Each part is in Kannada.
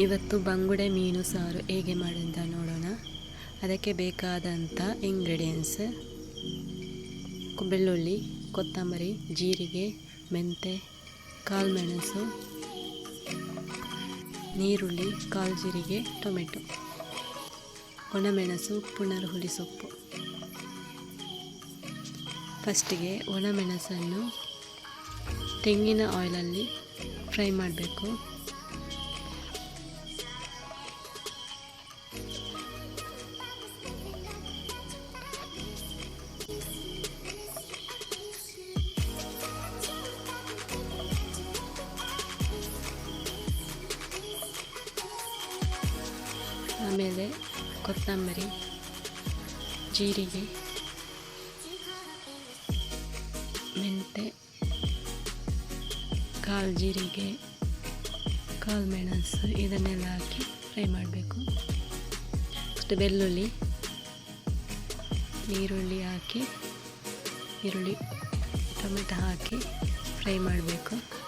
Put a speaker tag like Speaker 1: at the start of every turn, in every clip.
Speaker 1: ಇವತ್ತು ಬಂಗುಡೆ ಮೀನು ಸಾರು ಹೇಗೆ ಮಾಡೋಂತ ನೋಡೋಣ. ಅದಕ್ಕೆ ಬೇಕಾದಂಥ ಇಂಗ್ರೀಡಿಯೆಂಟ್ಸ್ ಬೆಳ್ಳುಳ್ಳಿ, ಕೊತ್ತಂಬರಿ, ಜೀರಿಗೆ, ಮೆಂತೆ, ಕಾಳುಮೆಣಸು, ನೀರುಳ್ಳಿ ಕಾಲು ಜೀರಿಗೆ ಟೊಮೆಟೊ, ಒಣಮೆಣಸು ಪುನರ್ಹುಳಿ ಸೊಪ್ಪು. ಫಸ್ಟಿಗೆ ಒಣಮೆಣಸನ್ನು ತೆಂಗಿನ ಆಯಿಲಲ್ಲಿ ಫ್ರೈ ಮಾಡಬೇಕು. ಆಮೇಲೆ ಕೊತ್ತಂಬರಿ, ಜೀರಿಗೆ, ಮೆಂತೆ, ಕಾಲು ಜೀರಿಗೆ, ಕಾಲು ಮೆಣಸು ಇದನ್ನೆಲ್ಲ ಹಾಕಿ ಫ್ರೈ ಮಾಡಬೇಕು. ಅಷ್ಟು ಬೆಳ್ಳುಳ್ಳಿ, ಈರುಳ್ಳಿ ಹಾಕಿ, ಈರುಳ್ಳಿ, ಟೊಮೆಟೊ ಹಾಕಿ ಫ್ರೈ ಮಾಡಬೇಕು.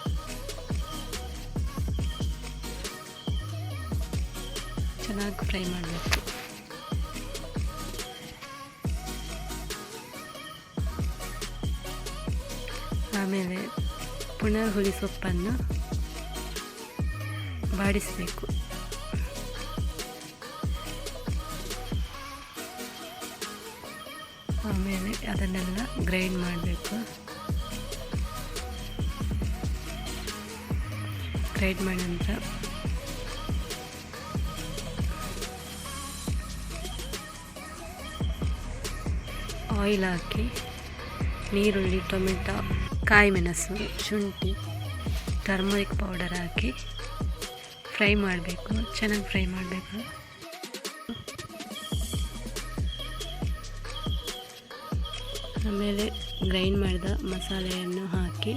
Speaker 1: ಚೆನ್ನಾಗಿ ಫ್ರೈ ಮಾಡಬೇಕು. ಆಮೇಲೆ ಪುನಃ ಹುಳಿ ಸೊಪ್ಪನ್ನು ಬಾಡಿಸಬೇಕು. ಆಮೇಲೆ ಅದನ್ನೆಲ್ಲ ಗ್ರೈಂಡ್ ಮಾಡಬೇಕು. ಗ್ರೈಂಡ್ ಮಾಡಿದ ನಂತರ ಆಯಿಲ್ ಹಾಕಿ ನೀರುಳ್ಳಿ ಟೊಮೆಟೊ, ಕಾಯಿ ಮೆಣಸು, ಶುಂಠಿ ಟರ್ಮರಿಕ್ ಪೌಡರ್ ಹಾಕಿ ಫ್ರೈ ಮಾಡಬೇಕು. ಚೆನ್ನಾಗಿ ಫ್ರೈ ಮಾಡಬೇಕು. ಆಮೇಲೆ ಗ್ರೈಂಡ್ ಮಾಡಿದ ಮಸಾಲೆಯನ್ನು ಹಾಕಿ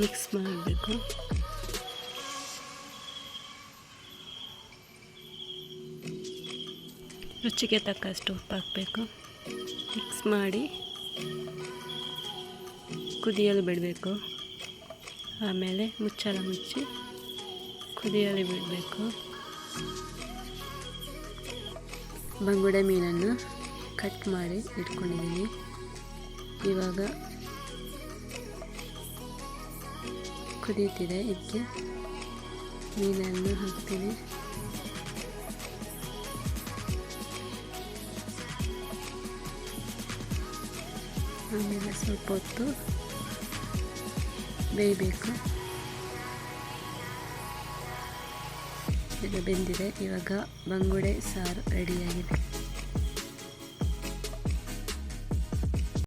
Speaker 1: ಮಿಕ್ಸ್ ಮಾಡಬೇಕು. ರುಚಿಗೆ ತಕ್ಕಷ್ಟು ಉಪ್ಪು ಹಾಕಬೇಕು ಮಿಕ್ಸ್ ಮಾಡಿ ಕುದಿಯಲು ಬಿಡಬೇಕು. ಆಮೇಲೆ ಮುಚ್ಚಳ ಮುಚ್ಚಿ ಕುದಿಯಲು ಬಿಡಬೇಕು. ಬಂಗುಡೆ ಮೀನನ್ನು ಕಟ್ ಮಾಡಿ ಇಟ್ಕೊಂಡಿದ್ದೀನಿ. ಇವಾಗ ಕುದೀತಿದೆ. ಇದಕ್ಕೆ ಮೀನನ್ನು ಹಾಕ್ತೀನಿ. ಆಮೇಲೆ ಸ್ವಲ್ಪ ಹೊತ್ತು ಬೇಯಬೇಕು. ಈಗ ಬೆಂದಿದೆ. ಇವಾಗ ಬಂಗುಡೆ ಸಾರು ರೆಡಿಯಾಗಿದೆ